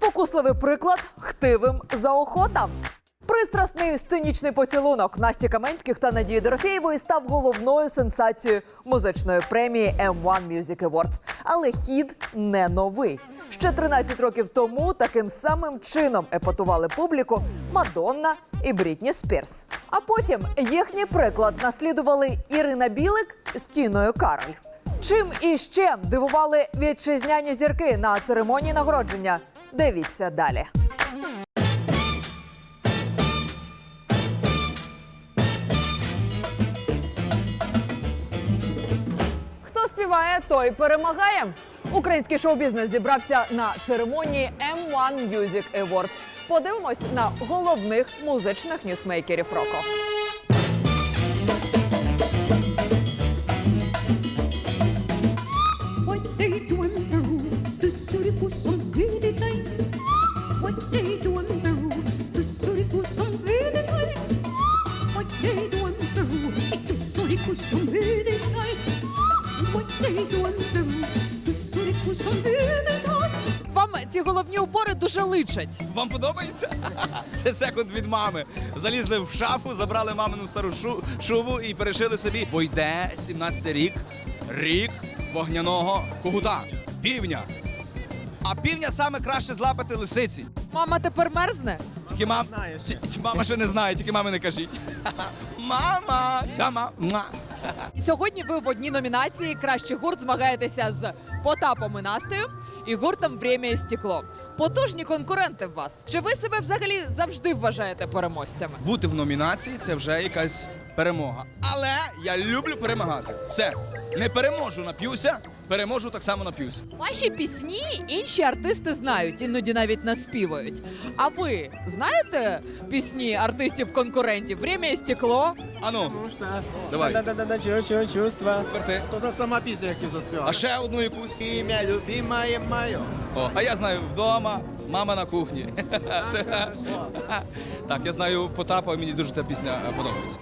Спокусливий приклад хтивим заохотам. Пристрасний сценічний поцілунок Насті Каменських та Надії Дорофєєвої став головною сенсацією музичної премії M1 Music Awards. Але хід не новий. Ще 13 років тому таким самим чином епатували публіку Мадонна і Брітні Спірс. А потім їхній приклад наслідували Ірина Білик з Тіною Кароль. Чим іще дивували вітчизняні зірки на церемонії нагородження? Дивіться далі. Хто співає, той перемагає. Український шоу-бізнес зібрався на церемонії M1 Music Awards. Подивимось на головних музичних ньюсмейкерів року. Son really. What they do. Вам ці головні убори дуже личать. Вам подобається? Це секунд від мами. Залізли в шафу, забрали мамину стару шу- шубу і перешили собі. Бо йде 17-й рік, рік вогняного кугута, півня. А півня саме краще злапати лисиці. Мама тепер мерзне. Тільки мам... ті- ті- мама ще не знає, тільки мами не кажіть. Мама, ця мама. Сьогодні ви в одній номінації Кращий гурт змагаєтеся з Потапом і Настею і гуртом «Время і стекло. Потужні конкуренти в вас. Чи ви себе взагалі завжди вважаєте переможцями? Бути в номінації це вже якась перемога. Але я люблю перемагати. Все, не переможу, нап'юся, переможу так само нап'юся. Ваші пісні інші артисти знають, іноді навіть наспівають. А ви знаєте пісні артистів-конкурентів «Время і стекло? Ану. Давай. Да-да-да, чувства. тепер ти. Сама песня, як ти заспівала. А ще одну якусь. Ім'я любимое моє. О, а я знаю вдома, мама на кухні. Це... Так, я знаю Потапа, мені дуже та пісня е, подобається.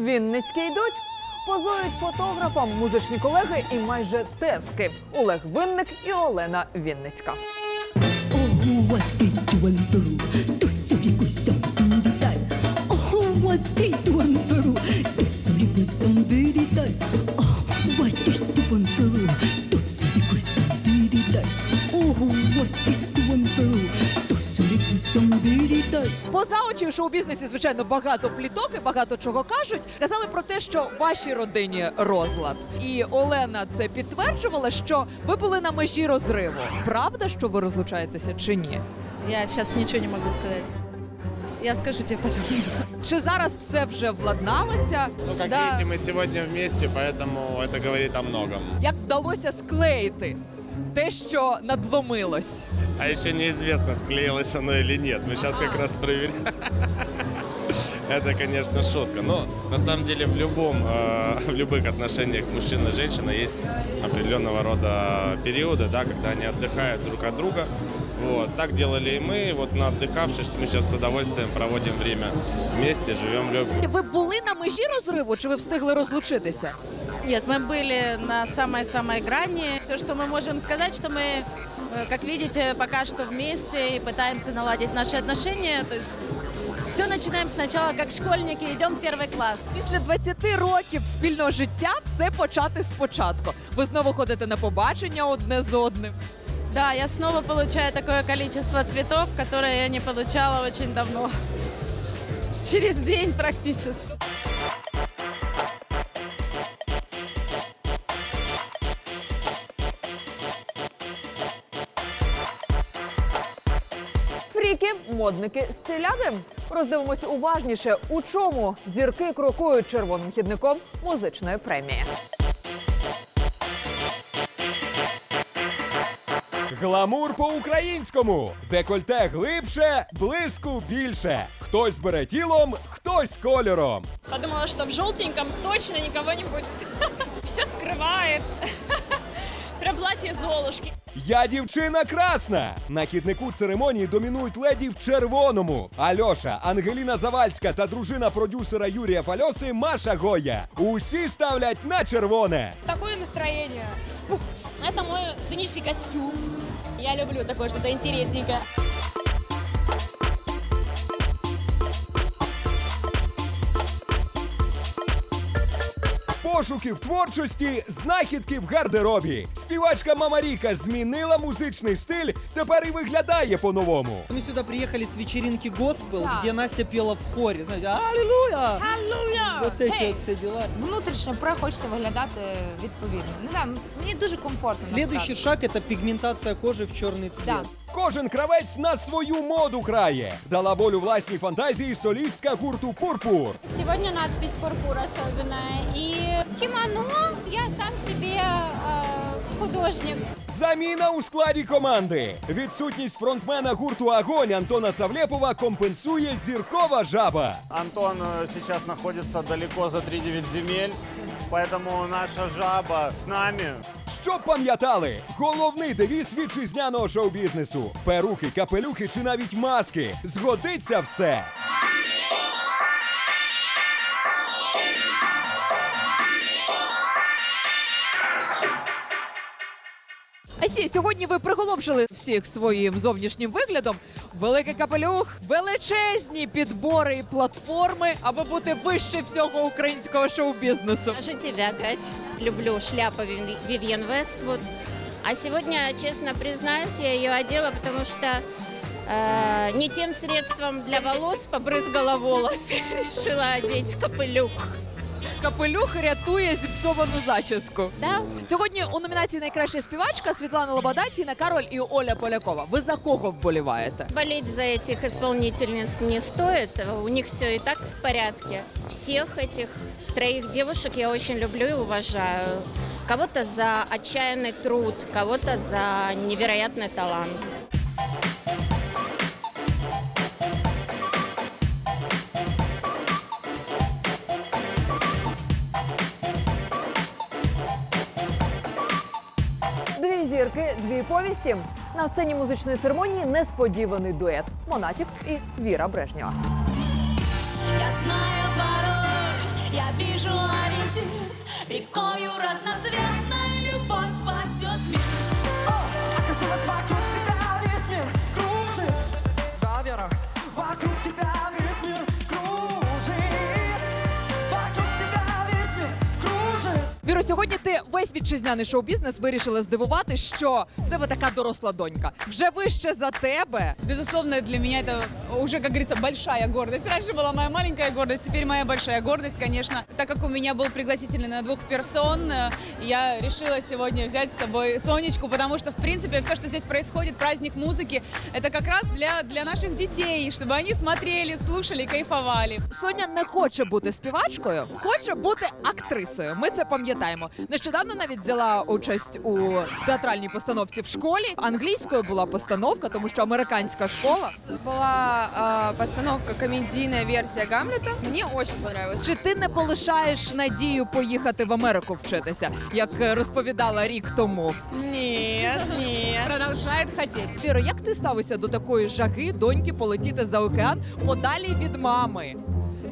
Вінницькі йдуть. Позують фотографам музичні колеги і майже тески Олег Винник і Олена Вінницька. What they do in Peru, the suricos son really. Oh, what they do in Peru, the suricos son really. Oh, what they do in Peru, the suricos son really. Поза очі у шоу-бізнесі, звичайно, багато пліток і багато чого кажуть. Казали про те, що вашій родині розлад. І Олена це підтверджувала, що ви були на межі розриву. Правда, що ви розлучаєтеся чи ні? Я сейчас ничего не могу сказать. Я скажу тебе потом. Чи зараз все вже владналося? Ну, как Да. видите, мы сегодня вместе, поэтому это говорит о многом. Як вдалося склеїти те, що надломилось? А еще неизвестно, склеилось оно или нет. Мы сейчас как раз проверяем. Это, конечно, шутка. Но на самом деле в любом, э, в любых отношениях мужчина и женщина есть определенного рода периоды, да, когда они отдыхают друг от друга. Вот. Так делали и мы. Вот на отдыхавшись, мы сейчас с удовольствием проводим время вместе, живем, любим. Ви були на межі розриву, чи ви встигли розлучитися? Нет, мы были на самой-самой грани. Все, что мы можем сказать, что мы, э, как видите, пока что вместе и пытаемся наладить наши отношения. То есть все начинаем сначала как школьники, идем в первый класс. Після 20 років спільного життя все почати спочатку. Ви знову ходите на побачення одне з одним. Да, я снова получаю такое количество цветов, которое я не получала очень давно. Через день практически. Фріки, модники, стиляги. Роздивимось уважніше, у чому зірки крокують червоним хідником музичної премії. Гламур по-українському. Декольте глибше, блиску більше. Хтось бере тілом, хтось кольором. Подумала, что в желтеньком точно никого не будет. Все скрывает. Прям платье Золушки. Я дівчина красна. На хіднику церемонії домінують леді в червоному. Альоша, Ангеліна Завальська та дружина продюсера Юрія Фальоси Маша Гоя. Усі ставлять на червоне. Такое настроение. Ух, это мой сценический костюм. Я люблю такое что-то интересненькое. Пошуки в творчості, знахідки в гардеробі. Співачка Мамаріка змінила музичний стиль, тепер і виглядає по-новому. Мы сюда приехали с вечеринки Госпел, где Настя пела в хоре. Знаете, аллилуйя! Аллилуйя! Вот эти Гей! вот все дела. Внутрішньо пре хочеться виглядати відповідно. Не знаю, мені дуже комфортно. Следующий шаг это пигментация кожи в черный цвет. Да. Кожен кравець на свою моду крає. Дала волю власній фантазії солістка гурту Пурпур. Сегодня надпись «Пурпур» особенная. И кимоно я сам себе э, художник. Заміна у складі команди. Відсутність фронтмена гурту Агонь Антона Савлєпова компенсує зіркова жаба. Антон э, сейчас находится далеко за 3-9 земель, поэтому наша жаба с нами. Щоб пам'ятали, головний девіз вітчизняного шоу-бізнесу: перуки, капелюхи чи навіть маски. Згодиться все. Асі, сьогодні ви приголомшили всіх своїм зовнішнім виглядом Великий капелюх, величезні підбори і платформи, аби бути вище всього українського шоу-бізнесу. Можете вягать. Люблю шляпу Вивьен Вествуд. А сегодня, честно признаюсь, я ее одела, потому что э, не тем средством для волос побрызгала волосы. Решила одеть капелюх. Капелюх рятує зіпсовану зачіску. Да? Сьогодні у номінації найкраща співачка Світлана Лобода, Тіна Кароль і Оля Полякова. Ви за кого вболіваєте? Болеть за этих исполнительниц не стоит. У них все и так в порядке. Всех этих троих девушек я очень люблю и уважаю. Кого-то за отчаянный труд, кого-то за невероятный талант. Дві дві повісті. На сцені музичної церемонії несподіваний дует Монатік і Віра Брежнєва. Я знаю пароль, я вижу ориентир Рекою разноцветной любовь спасет мир Оказалось, вокруг тебя весь мир кружит Да, Вера? Вокруг тебя весь мир кружит Вокруг тебя весь мир кружит Віро, сьогодні ти весь вітчизняний шоу-бізнес вирішила здивувати, що в тебе така доросла донька. Вже вище за тебе. Безусловно, для меня это уже, как говорится, большая гордость. Раньше была моя маленькая гордость, теперь моя большая гордость, конечно. Так как у меня был пригласительный на двух персон, э, я решила сегодня взять с собой Сонечку, потому что, в принципе, все, что здесь происходит, праздник музыки, это как раз для, для наших детей, чтобы они смотрели, слушали, кайфовали. Соня не хоче бути співачкою, хоче бути актрисою. Ми це пам'ятаємо. Нещодавно навіть взяла участь у театральній постановці в школі. Англійською була постановка, тому що американська школа. Была постановка, комедийная версия Гамлета. Мне очень понравилось. Чи ти не полишаєш надію поїхати в Америку вчитися, як е, розповідала рік тому? Нет, нет. Продолжает хотеть. Віро, як ти ставишся до такої жаги доньки полетіти за океан подалі від мами?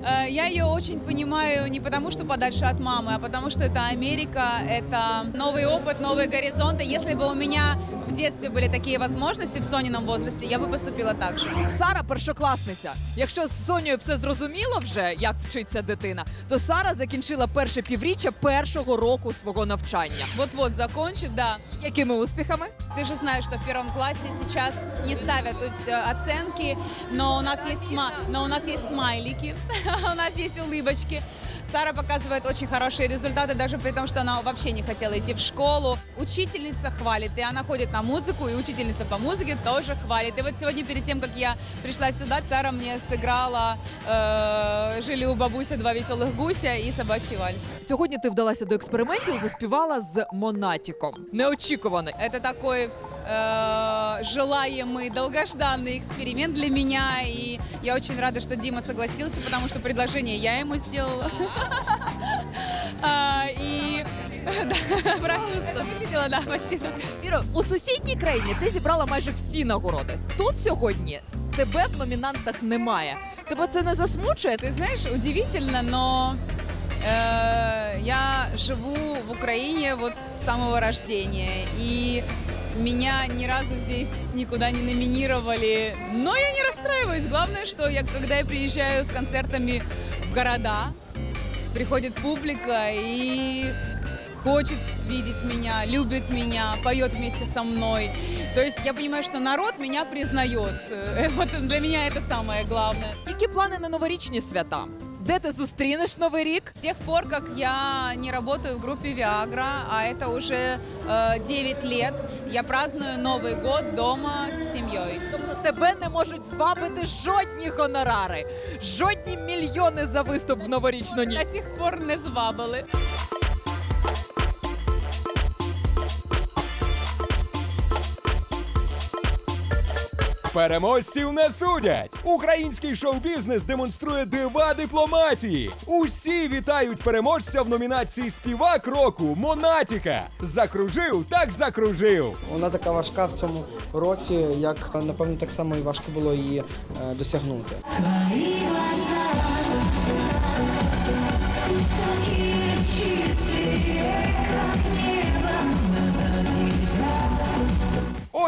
Э, Я ее очень понимаю не потому, что подальше от мамы, а потому что это Америка, это новый опыт, новые горизонты. Если бы у меня в детстве были такие возможности в Сонином возрасте, я бы поступила так же. Сара першокласниця. Якщо з Сонею все зрозуміло вже, як вчиться дитина, то Сара закінчила перше півріччя першого року свого навчання. Вот-вот закончит, да. Якими успіхами? Ты же знаешь, что в первом классе сейчас не ставят э, оценки, но у нас есть сма- но у нас есть смайлики, у нас есть улыбочки. Сара показывает очень хорошие результаты, даже при том, что она вообще не хотела идти в школу. Учительница хвалит, и она ходит на музыку, и учительница по музыке тоже хвалит. И вот сегодня, перед тем, как я пришла сюда, Сара мне сыграла э, «Жили у бабуся два веселых гуся» и «Собачий вальс». Сьогодні ти вдалася до експериментів, заспівала з Монатіком. Неочікувано. Это такой э, желаемый, долгожданный эксперимент для меня. И я очень рада, что Дима согласился, потому что предложение я ему сделала. Правильно да, почти у сусідній країні ти зібрала майже всі нагороди. Тут сьогодні тебе в номінантах немає. Тебе це не засмучує? Ты знаешь, удивительно, но э, я живу в Украине вот с самого рождения. И меня ни разу здесь никуда не номинировали. Но я не расстраиваюсь. Главное, что я, когда я приезжаю с концертами в города, приходит публика и хочет видеть меня, любит меня, поет вместе со мной. То есть я понимаю, что народ меня признает. Э, Вот для меня это самое главное. Які плани на новорічні свята? Де ти зустрінеш новий рік? С тех пор, как я не работаю в группе Viagra, а это уже э, 9 лет, я праздную Новый год дома с семьей. Тобто тебе не можуть звабити жодні гонорари, жодні мільйони за виступ в новорічну ніч. До сих пор не звабили. Переможців не судять. Український шоу-бізнес демонструє дива дипломатії. Усі вітають переможця в номінації Співак року Монатіка. Закружив, так закружив. Вона така важка в цьому році, як напевно так само і важко було її е, досягнути.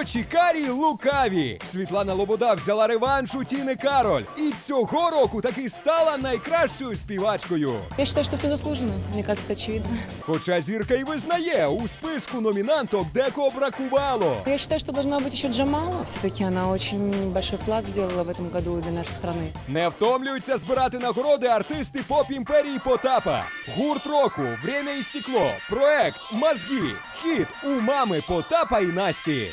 Очі карі лукаві. Світлана Лобода взяла реванш у Тіни Кароль. І цього року таки стала найкращою співачкою. Я считаю, что все заслуженно. Мне кажется, это очевидно. Хоча зірка й визнає, у списку номінанток декого бракувало. Я считаю, что должна быть еще Джамала. Все-таки она очень большой вклад сделала в этом году для нашей страны. Не втомлюються збирати нагороди артисти поп імперії Потапа. Гурт року, Время і стекло, проект Мозги, хіт у мами Потапа і Насті.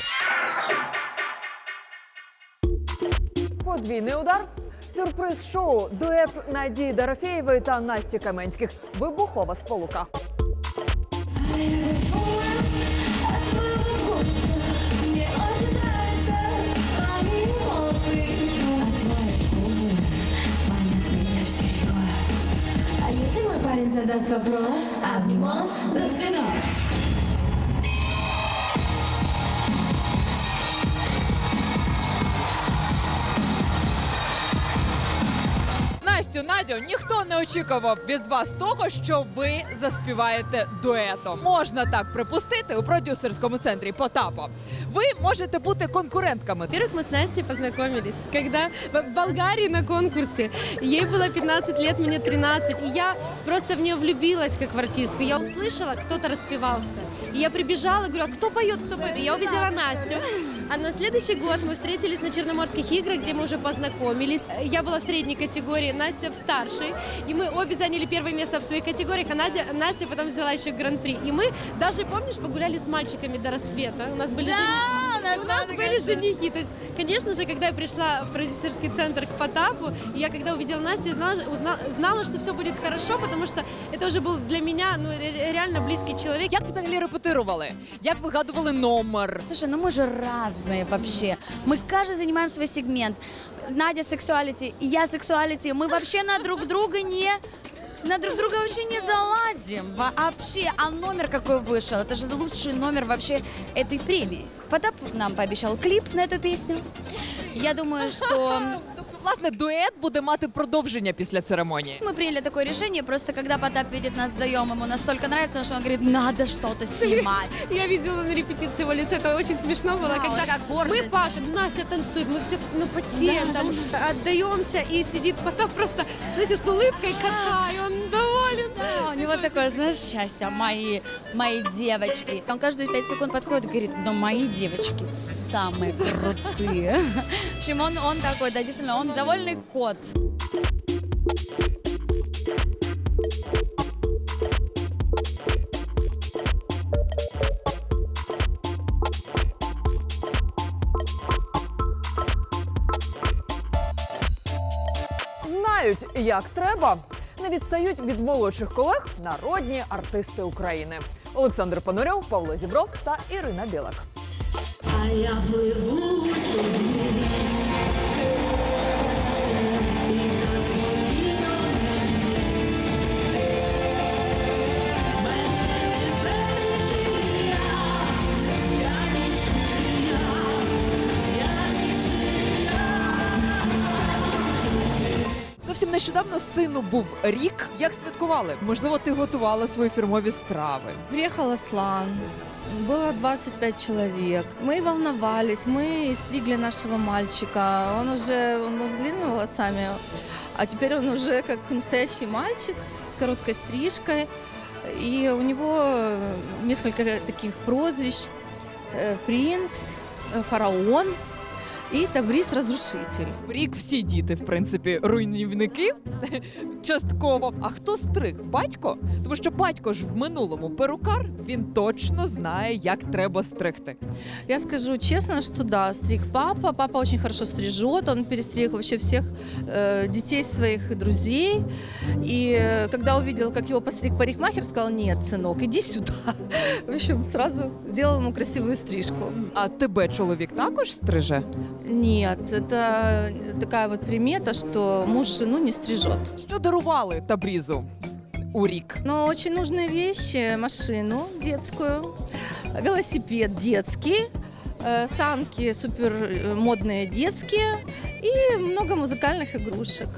Подвійний удар. Сюрприз шоу. Дует Надії Дорофєєвої та Насті Каменських. Вибухова сполука. Парень задаст вопрос, обнимос, до свидос. Настю, Надю, ніхто не очікував від вас того, що ви заспіваєте дуетом. Можна так припустити у продюсерському центрі Потапа. Ви можете бути конкурентками. Во-первых, мы с Настей познакомились, когда в Болгарии на конкурсе. Ей было 15 лет, мне 13. И я просто в нее влюбилась как в артистку. Я услышала, кто-то распевался. И я прибежала, говорю, а кто поет, кто поет? И я увидела Настю. А на следующий год мы встретились на Черноморских играх, где мы уже познакомились. Я была в средней категории, Настя в старшей. И мы обе заняли первое место в своих категориях, а Надя, Настя потом взяла еще гран-при. И мы даже, помнишь, погуляли с мальчиками до рассвета. У нас были женихи. У нас были женихи. То есть, конечно же, когда я пришла в продюсерский центр к Потапу, и я когда увидела Настю, знала, узна- знала, что все будет хорошо, потому что это уже был для меня ну, ре- реально близкий человек. Як взагалі репетирували? Як вигадували номер? Слушай, ну мы же разные вообще. Мы каждый занимаем свой сегмент. Надя сексуалити, и я сексуалити. Мы вообще на друг друга не... На друг друга вообще не залазим. Вообще. А номер какой вышел? Это же лучший номер вообще этой премии. Потап нам пообещал клип на эту песню. Я думаю, что Тобто, власне, дует буде мати продовження після церемонії. мы приняли такое решение. Просто когда Потап видит нас вдвоем, ему настолько нравится, что он говорит, надо что-то снимать. Я видела на репетиции его лицо, это очень смешно было, Да, когда он как гордость. мы пашем, Настя танцует, мы все ну, потеем, там, отдаемся, и сидит Потап просто, знаете, с улыбкой кота, и он доволен. Да, у него такое, знаешь, счастье, мои, мои девочки. Он каждые пять секунд подходит и говорит, но мои девочки самые крутые. В общем, он, он такой, да, действительно, он довольный кот. Знають, як треба. Відстають від молодших колег народні артисти України. Олександр Панурьов, Павло Зібров та Ірина Білак. А я пливу нещодавно сину був рік. Як святкували? Можливо, ти готувала свої фірмові страви. Приехал Аслан, было 25 человек. Мы волновались, мы стригли нашего мальчика. Он уже он был с длинными волосами, а теперь он уже как настоящий мальчик с короткой стрижкой. И у него несколько таких прозвищ. Э, Принц, э, фараон и Табрис Разрушитель. В рік всі діти, в принципі, руйнівники частково. А хто стриг? Батько? Тому що батько ж в минулому перукар, він точно знає, як треба стригти. Я скажу честно, что да, стриг папа. Папа очень хорошо стрижет. Он перестриг вообще всех э, детей своих друзей. И э, когда увидел, как его постриг парикмахер, сказал, нет, сынок, иди сюда. В общем, сразу сделал ему красивую стрижку. А тебе чоловік також стриже? Нет, это такая вот примета, что муж жену не стрижет. Що дарували Табрізу у рік? Но очень нужные вещи, машину детскую, велосипед детский, э, санки супер э, модные детские и много музыкальных игрушек.